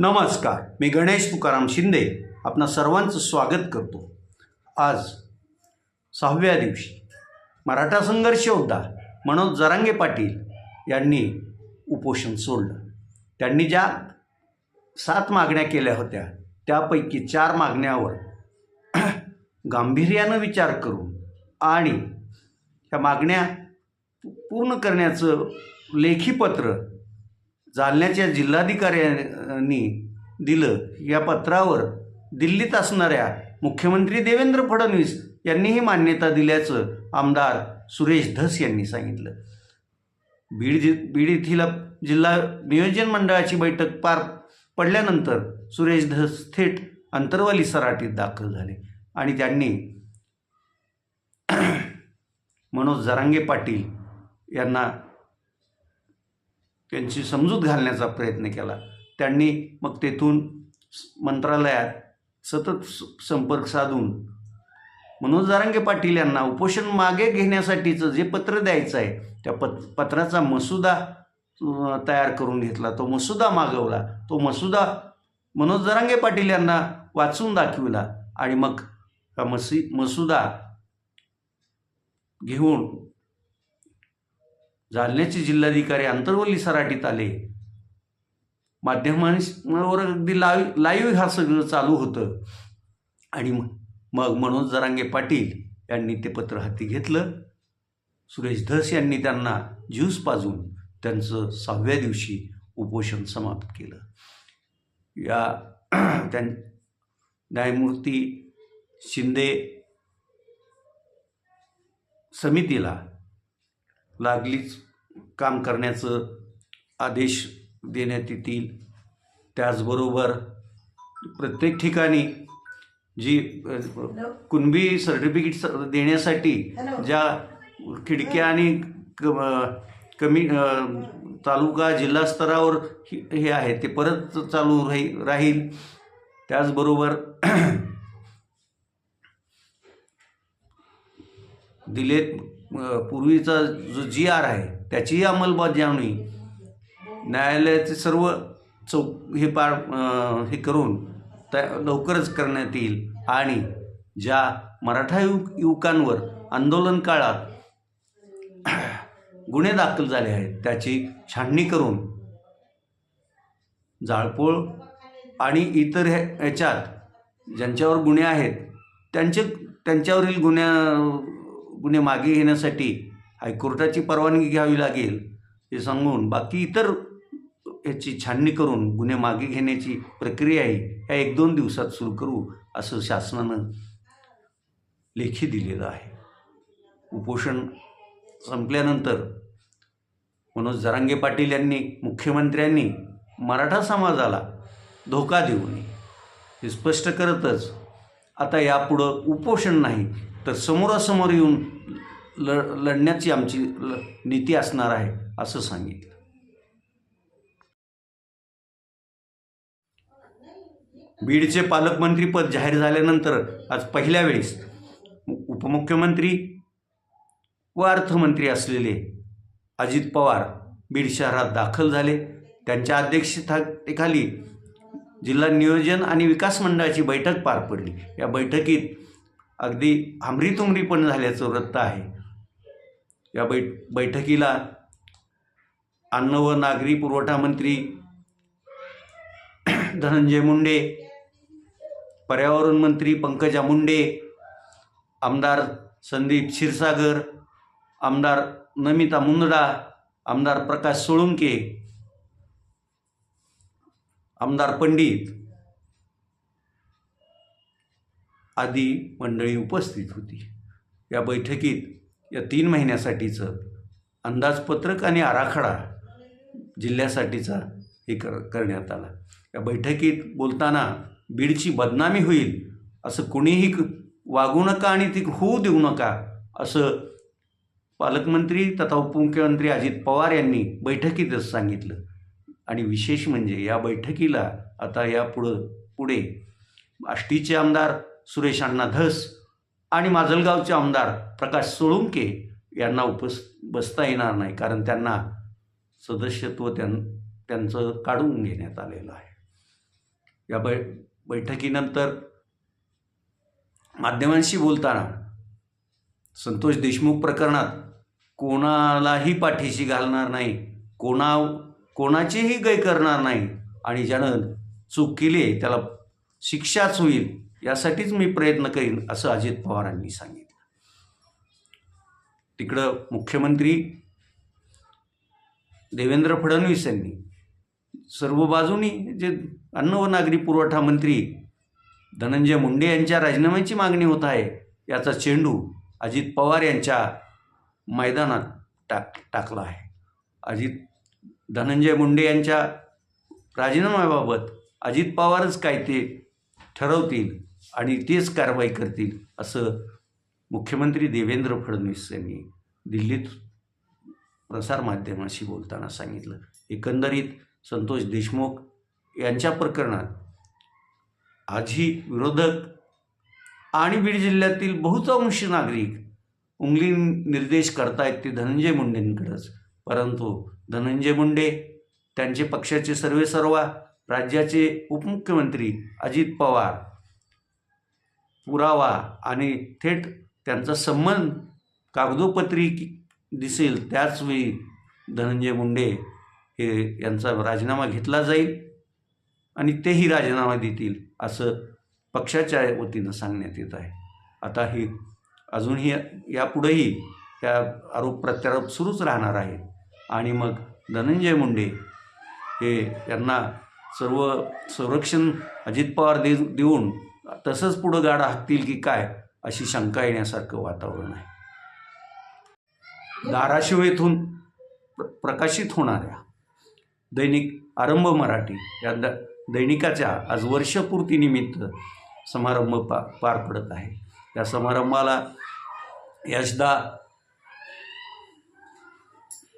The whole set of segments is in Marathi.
नमस्कार मी गणेश तुकाराम शिंदे आपणा सर्वांचं स्वागत करतो. आज सहाव्या दिवशी मराठा संघर्ष होता मनोज जरांगे पाटील यांनी उपोषण सोडलं. त्यांनी ज्या सात मागण्या केल्या होत्या त्यापैकी चार मागण्यावर गांभीर्यानं विचार करून आणि त्या मागण्या पूर्ण करण्याचं लेखीपत्र जालन्याच्या जिल्हाधिकाऱ्यांनी दिलं या पत्रावर दिल्लीत असणाऱ्या मुख्यमंत्री देवेंद्र फडणवीस यांनीही मान्यता दिल्याचं आमदार सुरेश धस यांनी सांगितलं. बीड जि बीड येथील जिल्हा नियोजन मंडळाची बैठक पार पडल्यानंतर सुरेश धस थेट अंतरवाली सराटीत दाखल झाले आणि त्यांनी मनोज जरांगे पाटील यांना त्यांची समजूत घालण्याचा प्रयत्न केला. त्यांनी मग तेथून मंत्रालयात सतत संपर्क साधून मनोज जारांगे पाटील यांना उपोषण मागे घेण्यासाठीचं जे पत्र द्यायचं आहे त्या पत पत्राचा मसुदा तयार करून घेतला. तो मसुदा मागवला. तो मसुदा मनोज जरांगे पाटील यांना वाचून दाखविला आणि मग हा मसी मसुदा घेऊन जालन्याचे जिल्हाधिकारी अंतर्वल्ली सराटीत आले. माध्यमांवर अगदी लाईव लाईव्ह हा सगळं चालू होतं. आणि मग मनोज जरांगे पाटील यांनी ते पत्र हाती घेतलं. सुरेश धस यांनी त्यांना ज्यूस पाजून त्यांचं सहाव्या दिवशी उपोषण समाप्त केलं. या त्यां न्यायमूर्ती शिंदे समितीला लागलीच काम करण्याचं आदेश देण्यात येतील. त्याचबरोबर प्रत्येक ठिकाणी जी कुणबी सर्टिफिकेट देण्यासाठी ज्या खिडक्या आणि कमी तालुका जिल्हा स्तरावर हे हे आहे ते परत चालू राही राहील. त्याचबरोबर दिले पूर्वीचा जो जी आर आहे त्याचीही अंमलबजावणी न्यायालयाचे सर्व चौ हे पार हे करून त्या लवकरच करण्यात येईल. आणि ज्या मराठा युवक युवकांवर आंदोलन काळात गुन्हे दाखल झाले आहेत त्याची छाननी करून जाळपोळ आणि इतर ह्या ह्याच्यात ज्यांच्यावर गुन्हे आहेत त्यांचे त्यांच्यावरील गुन्ह्या गुन्हे मागे घेण्यासाठी हायकोर्टाची परवानगी घ्यावी लागेल हे सांगून बाकी इतर याची छाननी करून गुन्हे मागे घेण्याची प्रक्रियाही ह्या एक दोन दिवसात सुरू करू असं शासनानं लेखी दिलेलं आहे. उपोषण संपल्यानंतर मनोज जरांगे पाटील यांनी मुख्यमंत्र्यांनी मराठा समाजाला धोका देऊ नये हे स्पष्ट करतच आता यापुढं उपोषण नाही तर समोरासमोर येऊन ल लढण्याची आमची ल नीती असणार आहे असं सांगितलं. बीडचे पालकमंत्रीपद जाहीर झाल्यानंतर आज पहिल्या वेळेस उपमुख्यमंत्री व अर्थमंत्री असलेले अजित पवार बीड शहरात दाखल झाले. त्यांच्या अध्यक्षतेखाली जिल्हा नियोजन आणि विकास मंडळाची बैठक पार पडली. या बैठकीत अगदी हमरीतुमरी पण झाल्याचं वृत्त आहे. या बै बैठकीला अन्न व नागरी पुरवठा मंत्री धनंजय मुंडे पर्यावरण मंत्री पंकजा मुंडे आमदार संदीप क्षीरसागर आमदार नमिता मुंदडा आमदार प्रकाश सोळुंके आमदार पंडित आदी मंडळी उपस्थित होती. या बैठकीत या तीन महिन्यासाठीचं अंदाजपत्रक आणि आराखडा जिल्ह्यासाठीचा हे कर करण्यात आला. या बैठकीत बोलताना बीडची बदनामी होईल असं कुणीही क- वागू नका आणि ती होऊ देऊ नका असं पालकमंत्री तथा उपमुख्यमंत्री अजित पवार यांनी बैठकीतच सांगितलं. आणि विशेष म्हणजे या बैठकीला आता या पुढं पुढे आष्टीचे आमदार सुरेश अण्णा धस आणि माजलगावचे आमदार प्रकाश सोळुंके यांना उपस बसता येणार नाही कारण त्यांना सदस्यत्व त्यां त्यांचं काढून घेण्यात आलेलं आहे. या बै बैठकीनंतर माध्यमांशी बोलताना संतोष देशमुख प्रकरणात कोणालाही पाठीशी घालणार नाही कोणा कोणाचीही गय करणार नाही आणि ज्यानं चूक केली त्याला शिक्षाच होईल यासाठीच मी प्रयत्न करीन असं अजित पवारांनी सांगितलं. तिकडं मुख्यमंत्री देवेंद्र फडणवीस यांनी सर्व बाजूनी जे अन्न व नागरी पुरवठा मंत्री धनंजय मुंडे यांच्या राजीनाम्याची मागणी होत आहे याचा चेंडू अजित पवार यांच्या मैदानात टाक टाकला आहे. अजित धनंजय मुंडे यांच्या राजीनाम्याबाबत अजित पवारच काय ते ठरवतील आणि तेच कारवाई करतील असं मुख्यमंत्री देवेंद्र फडणवीस यांनी दिल्लीत प्रसारमाध्यमाशी बोलताना सांगितलं. एकंदरीत संतोष देशमुख यांच्या प्रकरणात आजही विरोधक आणि बीड जिल्ह्यातील बहुतांश नागरिक उंगली निर्देश करतायत ते धनंजय मुंडेंकडंच. परंतु धनंजय मुंडे त्यांचे पक्षाचे सर्वेसर्वा राज्याचे उपमुख्यमंत्री अजित पवार पुरावा आणि थेट त्यांचा संबंध कागदोपत्री दिसेल त्याचवेळी धनंजय मुंडे हे यांचा राजीनामा घेतला जाईल आणि तेही राजीनामा देतील असं पक्षाच्या वतीनं सांगण्यात येत आहे. आता ही अजूनही यापुढेही त्या आरोप प्रत्यारोप सुरूच राहणार आहे आणि मग धनंजय मुंडे हे यांना सर्व संरक्षण अजित पवार दे देऊन तसंच पुढं गाडा हाकतील की काय अशी शंका येण्यासारखं वातावरण आहे. धाराशिव येथून प्र प्रकाशित होणाऱ्या दैनिक आरंभ मराठी या द दैनिकाच्या आज वर्षपूर्तीनिमित्त समारंभ पा पार पडत आहे. या समारंभाला यशदा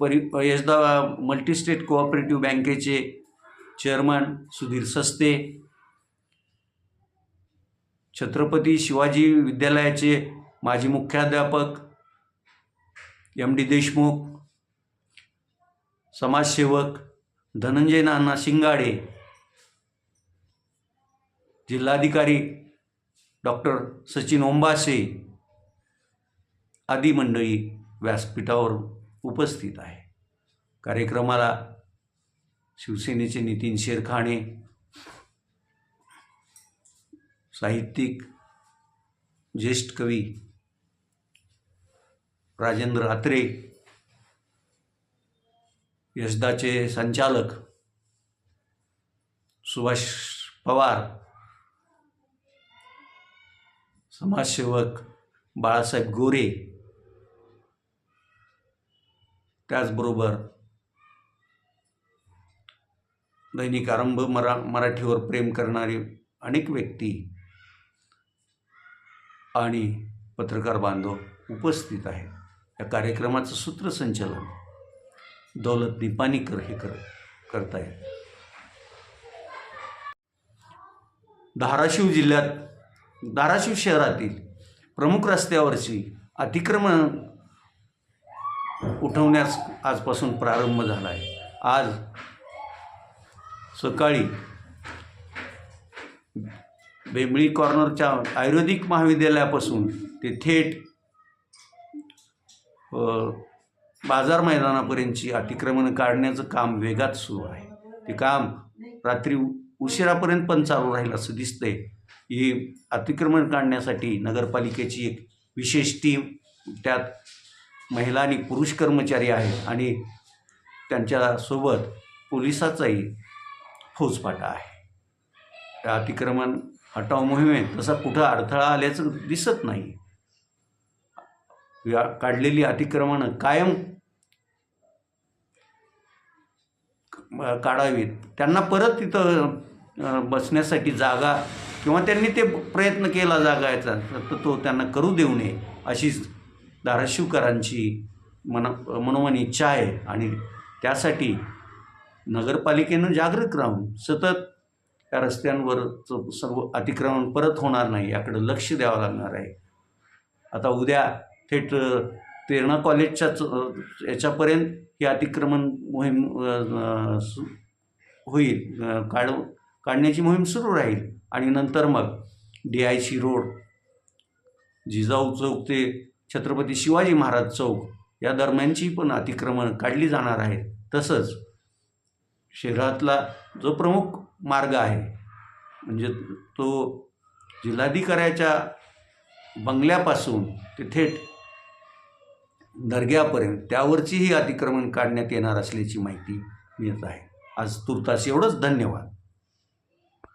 परि यशदा मल्टीस्टेट कोऑपरेटिव्ह बँकेचे चेअरमन सुधीर सस्ते छत्रपती शिवाजी विद्यालयाचे माजी मुख्याध्यापक एम डी देशमुख समाजसेवक धनंजय नाना शिंगाडे जिल्हाधिकारी डॉक्टर सचिन ओंबासे आदी मंडळी व्यासपीठावर उपस्थित आहे. कार्यक्रमाला शिवसेनेचे नितीन शेरखाणे साहित्यिक ज्येष्ठ कवी राजेंद्र आत्रे यशदाचे संचालक सुभाष पवार समाजसेवक बाळासाहेब गोरे. त्याचबरोबर दैनिक आरंभ मरा मराठीवर प्रेम करणारे अनेक व्यक्ती आणि पत्रकार बांधव उपस्थित आहेत. या कार्यक्रमाचं सूत्रसंचालन दौलत निपाणीकर हे कर करतायत धाराशिव जिल्ह्यात धाराशिव शहरातील प्रमुख रस्त्यावरची अतिक्रमण उठवण्यास आजपासून प्रारंभ झाला आहे. आज सकाळी बेंबळी कॉर्नरच्या आयुर्वेदिक महाविद्यालयापासून ते थेट बाजार मैदानापर्यंतची अतिक्रमण काढण्याचं काम वेगात सुरू आहे. ते काम रात्री उशिरापर्यंत पण चालू राहील असं दिसतंय. ही अतिक्रमण काढण्यासाठी नगरपालिकेची एक विशेष टीम त्यात महिला आणि पुरुष कर्मचारी आहेत आणि त्यांच्यासोबत पोलिसाचाही फौजफाटा आहे. त्या अतिक्रमण हटाव मोहिमेत तसा कुठं अडथळा आल्याचं दिसत नाही. या काढलेली अतिक्रमणं कायम काढावीत. त्यांना परत तिथं बसण्यासाठी जागा किंवा त्यांनी ते प्रयत्न केला जागा याचा तर तो त्यांना करू देऊ नये अशीच धाराशिवकरांची मन मनोमन इच्छा आहे. आणि त्यासाठी नगरपालिकेनं जागृत राहून सतत त्या रस्त्यांवरचं सर्व अतिक्रमण परत होणार नाही याकडं लक्ष द्यावं लागणार आहे. आता उद्या थेट तेरणा कॉलेजच्याच याच्यापर्यंत ही अतिक्रमण मोहीम सु- होईल. काढ काढण्याची मोहीम सुरू राहील आणि नंतर मग D I C road Jijau चौक ते छत्रपती शिवाजी महाराज चौक या दरम्यानची पण अतिक्रमण काढली जाणार आहेत तसंच शहरातला जो प्रमुख मार्ग आहे म्हणजे तो जिल्हाधिकाऱ्याच्या बंगल्यापासून ते थेट दर्ग्यापर्यंत त्यावरचीही अतिक्रमण काढण्यात येणार असल्याची माहिती मिळत आहे. आज तुर्तास एवढंच. धन्यवाद.